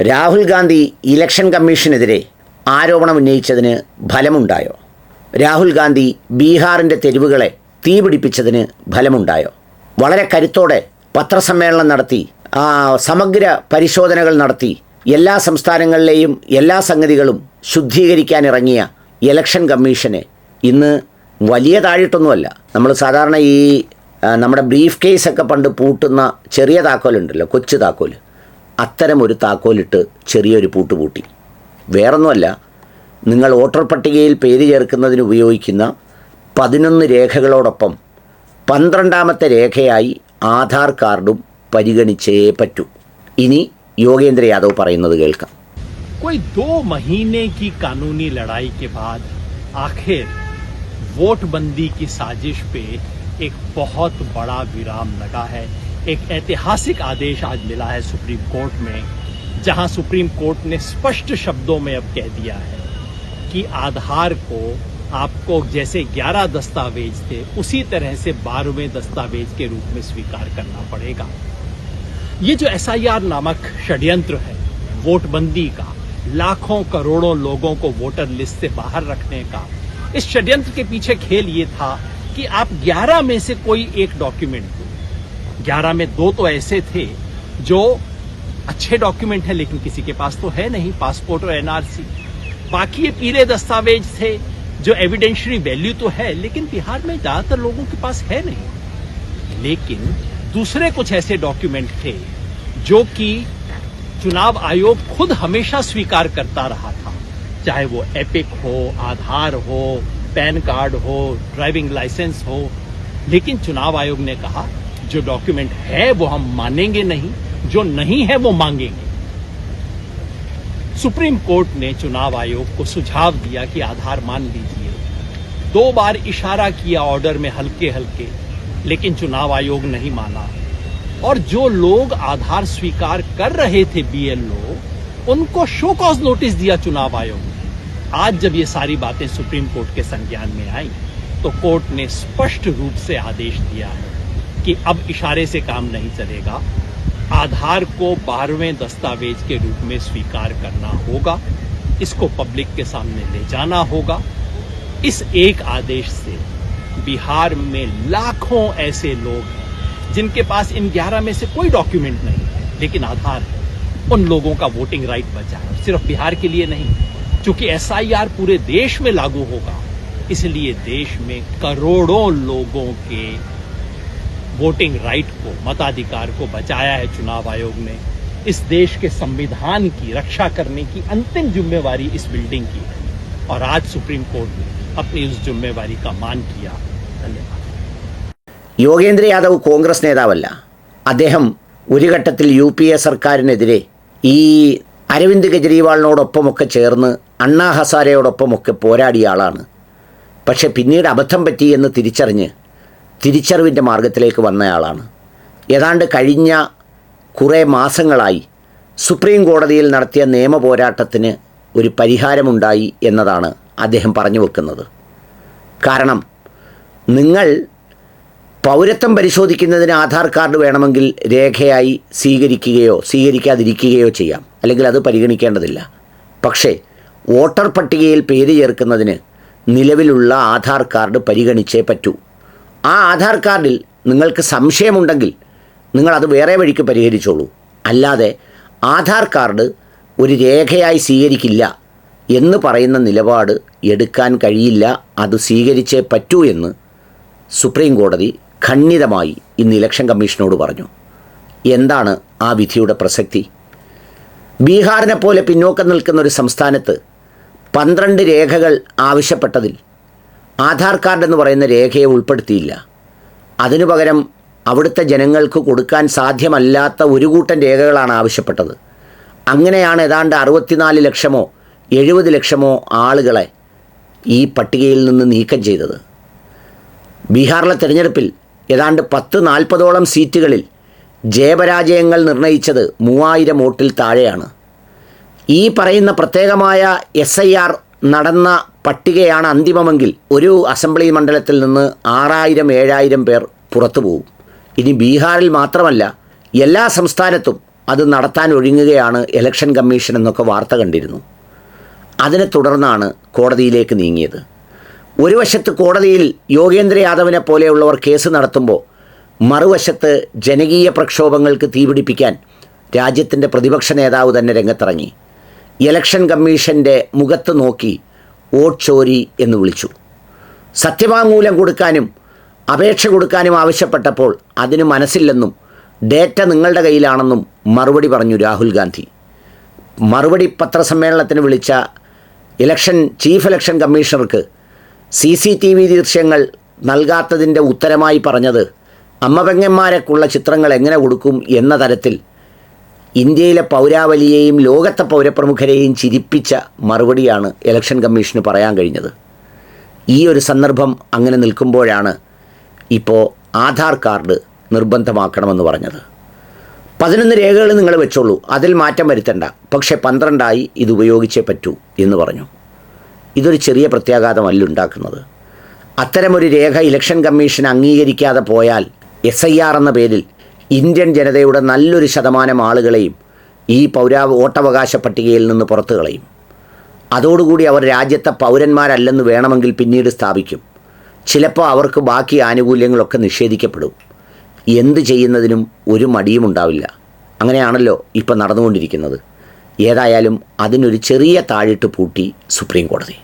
Rahul Gandhi election കമ്മീഷനെതിരെ ആരോപണം ഉന്നയിച്ചതിന് ഫലമുണ്ടായോ? രാഹുൽ ഗാന്ധി ബീഹാറിന്റെ തെരുവുകളെ തീപിടിപ്പിച്ചതിന് ഫലമുണ്ടായോ? വളരെ കരുത്തോടെ പത്രസമ്മേളനം നടത്തി സമഗ്ര പരിശോധനകൾ നടത്തി എല്ലാ സംസ്ഥാനങ്ങളിലെയും എല്ലാ സംഗതികളും ശുദ്ധീകരിക്കാനിറങ്ങിയ ഇലക്ഷൻ കമ്മീഷനെ ഇന്ന് വലിയ താഴിട്ടൊന്നുമല്ല. നമ്മൾ സാധാരണ ഈ നമ്മുടെ ബ്രീഫ് കേസൊക്കെ പണ്ട് പൂട്ടുന്ന ചെറിയ താക്കോലുണ്ടല്ലോ കൊച്ചു താക്കോൽ അത്തരം ഒരു താക്കോലിട്ട് ചെറിയൊരു പൂട്ട് പൂട്ടി വേറൊന്നുമല്ല നിങ്ങൾ വോട്ടർ പട്ടികയിൽ പേര് ചേർക്കുന്നതിന് ഉപയോഗിക്കുന്ന പതിനൊന്ന് രേഖകളോടൊപ്പം പന്ത്രണ്ടാമത്തെ രേഖയായി ആധാർ കാർഡും പരിഗണിച്ചേ പറ്റൂ ഇനി യോഗേന്ദ്ര യാദവ് പറയുന്നത് കേൾക്കാം कोई दो महीने की कानूनी लड़ाई के बाद आखिर वोट बंदी की साजिश पे एक बहुत बड़ा विराम लगा है एक ऐतिहासिक आदेश आज मिला है सुप्रीम कोर्ट में, जहाँ सुप्रीम कोर्ट ने स्पष्ट शब्दों में अब कह दिया है कि आधार को आपको जैसे 11 दस्तावेज़ थे, उसी तरह से 12वें दस्तावेज़ के रूप में स्वीकार करना पड़ेगा। ये जो एसआईआर नामक षड्यंत्र है, वोटबंदी का, लाखों करोड़ों लोगों को वोटर लिस्ट से बाहर रखने का, इस षड्यंत्र के पीछे खेल ये था कि आप 11 में से कोई एक डॉक्यूमेंट दो 11 में दो तो ऐसे थे जो अच्छे डॉक्यूमेंट है, लेकिन किसी के पास तो है नहीं, पासपोर्ट और एनआरसी। बाकी ये पीले दस्तावेज़ थे, जो एविडेंशरी वैल्यू तो है, लेकिन बिहार में ज़्यादातर लोगों के पास है नहीं। लेकिन दूसरे कुछ ऐसे डॉक्यूमेंट थे, जो कि चुनाव आयोग खुद हमेशा स्वीकार करता रहा था। चाहे वो एपिक हो आधार हो पैन कार्ड हो ड्राइविंग लाइसेंस हो। लेकिन चुनाव आयोग ने कहा जो डॉक्यूमेंट है वो हम मानेंगे नहीं, जो नहीं है वो मांगेंगे। सुप्रीम कोर्ट ने चुनाव आयोग को सुझाव दिया कि आधार मान लीजिए। दो बार इशारा किया ऑर्डर में हल्के हल्के लेकिन चुनाव आयोग नहीं माना। और जो लोग आधार स्वीकार कर रहे थे बीएलओ उनको शो कॉज नोटिस दिया चुनाव आयोग ने। आज जब ये सारी बातें सुप्रीम कोर्ट के संज्ञान में आई तो कोर्ट ने स्पष्ट रूप से आदेश दिया है। कि अब इशारे से काम नहीं चलेगा। आधार को बारहवें दस्तावेज़ के रूप में स्वीकार करना होगा। इसको पब्लिक के सामने ले जाना होगा। इस एक आदेश से बिहार में लाखों ऐसे लोग हैं, जिनके पास इन 11 में से कोई डॉक्यूमेंट नहीं है, लेकिन आधार है। उन लोगों का वोटिंग राइट बचा है। सिर्फ़ बिहार के लिए नहीं, क्योंकि एसआईआर पूरे देश में लागू होगा। इसलिए देश में करोड़ों लोगों के वोटिंग राइट को मताधिकार को बचाया है चुनाव आयोग ने इस देश के संविधान की रक्षा करने की अंतिम जिम्मेवारी इस बिल्डिंग की है और आज सुप्रीम कोर्ट ने अपनी उस जिम्मेवारी का मान किया धन्यवाद യോഗേന്ദ്ര യാദവ് കോൺഗ്രസ് നേതാവല്ല അദ്ദേഹം ഒരു ഘട്ടത്തിൽ യു പി എ സർക്കാരിനെതിരെ ഈ അരവിന്ദ് കെജ്രിവാളിനോടൊപ്പമൊക്കെ ചേർന്ന് അണ്ണാ ഹസാരയോടൊപ്പമൊക്കെ പോരാടിയ ആളാണ് പക്ഷെ പിന്നീട് അബദ്ധം പറ്റി എന്ന് തിരിച്ചറിഞ്ഞ് തിരിച്ചറിവിന്റെ മാർഗത്തിലേക്ക് വന്നയാളാണ്. ഏതാണ്ട് കഴിഞ്ഞ കുറേ മാസങ്ങളായി സുപ്രീം കോടതിയിൽ നടത്തിയ നിയമ പോരാട്ടത്തിന് ഒരു പരിഹാരമുണ്ടായി എന്നതാണ് അദ്ദേഹം പറഞ്ഞു വെക്കുന്നത്. കാരണം നിങ്ങൾ പൗരത്വം പരിശോധിക്കുന്നതിന് ആധാർ കാർഡ് വേണമെങ്കിൽ രേഖയായി സ്വീകരിക്കുകയോ സ്വീകരിക്കാതിരിക്കുകയോ ചെയ്യാം. അല്ലെങ്കിൽ അത് പരിഗണിക്കേണ്ടതില്ല. പക്ഷേ വോട്ടർ പട്ടികയിൽ പേര് ചേർക്കുന്നതിന് നിലവിലുള്ള ആധാർ കാർഡ് പരിഗണിച്ചേ പറ്റൂ. ആ ആധാർ കാർഡിൽ നിങ്ങൾക്ക് സംശയമുണ്ടെങ്കിൽ നിങ്ങളത് വേറെ വഴിക്ക് പരിഹരിച്ചോളൂ. അല്ലാതെ ആധാർ കാർഡ് ഒരു രേഖയായി സ്വീകരിക്കില്ല എന്ന് പറയുന്ന നിലപാട് എടുക്കാൻ കഴിയില്ല അത് സ്വീകരിച്ചേ പറ്റൂ എന്ന് സുപ്രീം കോടതി ഖണ്ഡിതമായി ഇന്ന് ഇലക്ഷൻ കമ്മീഷനോട് പറഞ്ഞു. എന്താണ് ആ വിധിയുടെ പ്രസക്തി? ബീഹാറിനെ പോലെ പിന്നോക്കം നിൽക്കുന്ന ഒരു സംസ്ഥാനത്ത് പന്ത്രണ്ട് രേഖകൾ ആവശ്യപ്പെട്ടതിൽ ആധാർ കാർഡ് എന്ന് പറയുന്ന രേഖയെ ഉൾപ്പെടുത്തിയില്ല. അതിനു പകരം അവിടുത്തെ ജനങ്ങൾക്ക് കൊടുക്കാൻ സാധ്യമല്ലാത്ത ഒരു കൂട്ടം രേഖകളാണ് ആവശ്യപ്പെട്ടത്. അങ്ങനെയാണ് ഏതാണ്ട് അറുപത്തിനാല് ലക്ഷമോ എഴുപത് ലക്ഷമോ ആളുകളെ ഈ പട്ടികയിൽ നിന്ന് നീക്കം ചെയ്തത്. ബീഹാറിലെ തെരഞ്ഞെടുപ്പിൽ ഏതാണ്ട് പത്ത് നാൽപ്പതോളം സീറ്റുകളിൽ ജയപരാജയങ്ങൾ നിർണയിച്ചത് മൂവായിരം വോട്ടിൽ താഴെയാണ്. ഈ പറയുന്ന പ്രത്യേകമായ എസ് നടന്ന പട്ടികയാണ് അന്തിമമെങ്കിൽ ഒരു അസംബ്ലി മണ്ഡലത്തിൽ നിന്ന് ആറായിരം ഏഴായിരം പേർ പുറത്തു പോകും ഇനി ബീഹാറിൽ മാത്രമല്ല എല്ലാ സംസ്ഥാനത്തും അത് നടത്താൻ ഒഴുങ്ങുകയാണ് ഇലക്ഷൻ കമ്മീഷൻ എന്നൊക്കെ വാർത്ത കണ്ടിരുന്നു. അതിനെ തുടർന്നാണ് കോടതിയിലേക്ക് നീങ്ങിയത്. ഒരു വശത്ത് കോടതിയിൽ യോഗേന്ദ്ര യാദവിനെ പോലെയുള്ളവർ കേസ് നടത്തുമ്പോൾ മറുവശത്ത് ജനകീയ പ്രക്ഷോഭങ്ങൾക്ക് തീപിടിപ്പിക്കാൻ രാജ്യത്തിന്റെ പ്രതിപക്ഷ നേതാവ് തന്നെ രംഗത്തിറങ്ങി. ഇലക്ഷൻ കമ്മീഷന്റെ മുഖത്ത് നോക്കി വോട്ട് ചോരി എന്ന് വിളിച്ചു. സത്യവാങ്മൂലം കൊടുക്കാനും അപേക്ഷ കൊടുക്കാനും ആവശ്യപ്പെട്ടപ്പോൾ അതിന് മനസ്സില്ലെന്നും ഡേറ്റ നിങ്ങളുടെ കയ്യിലാണെന്നും മറുപടി പറഞ്ഞു രാഹുൽ ഗാന്ധി. മറുപടി പത്രസമ്മേളനത്തിന് വിളിച്ച ഇലക്ഷൻ ചീഫ് ഇലക്ഷൻ കമ്മീഷണർക്ക് സി സി ടി വി ദൃശ്യങ്ങൾ നൽകാത്തതിന്റെ ഉത്തരമായി പറഞ്ഞത് അമ്മപെങ്ങന്മാരെക്കുള്ള ചിത്രങ്ങൾ എങ്ങനെ കൊടുക്കും എന്ന തരത്തിൽ ഇന്ത്യയിലെ പൗരാവലിയെയും ലോകത്തെ പൗരപ്രമുഖരെയും ചിരിപ്പിച്ച മറുപടിയാണ് ഇലക്ഷൻ കമ്മീഷന് പറയാൻ കഴിഞ്ഞത്. ഈ ഒരു സന്ദർഭം അങ്ങനെ നിൽക്കുമ്പോഴാണ് ഇപ്പോൾ ആധാർ കാർഡ് നിർബന്ധമാക്കണമെന്ന് പറഞ്ഞത്. പതിനൊന്ന് രേഖകൾ നിങ്ങൾ വെച്ചോളൂ. അതിൽ മാറ്റം വരുത്തണ്ട. പക്ഷേ പന്ത്രണ്ടായി ഇത് ഉപയോഗിച്ചേ പറ്റൂ എന്ന് പറഞ്ഞു. ഇതൊരു ചെറിയ പ്രത്യാഘാതമല്ല ഉണ്ടാക്കുന്നത്. അത്തരമൊരു രേഖ ഇലക്ഷൻ കമ്മീഷൻ അംഗീകരിക്കാതെ പോയാൽ എസ് ഐ ആർ എന്ന പേരിൽ ഇന്ത്യൻ ജനതയുടെ നല്ലൊരു ശതമാനം ആളുകളെയും ഈ പൗരാ വോട്ടവകാശ പട്ടികയിൽ നിന്ന് പുറത്തു കളയും. അതോടുകൂടി അവർ രാജ്യത്തെ പൗരന്മാരല്ലെന്ന് വേണമെങ്കിൽ പിന്നീട് സ്ഥാപിക്കും. ചിലപ്പോൾ അവർക്ക് ബാക്കി ആനുകൂല്യങ്ങളൊക്കെ നിഷേധിക്കപ്പെടും. എന്ത് ചെയ്യുന്നതിനും ഒരു മടിയും ഉണ്ടാവില്ല. അങ്ങനെയാണല്ലോ ഇപ്പം നടന്നുകൊണ്ടിരിക്കുന്നത്. ഏതായാലും അതിനൊരു ചെറിയ താഴിട്ട് പൂട്ടി സുപ്രീം കോടതി.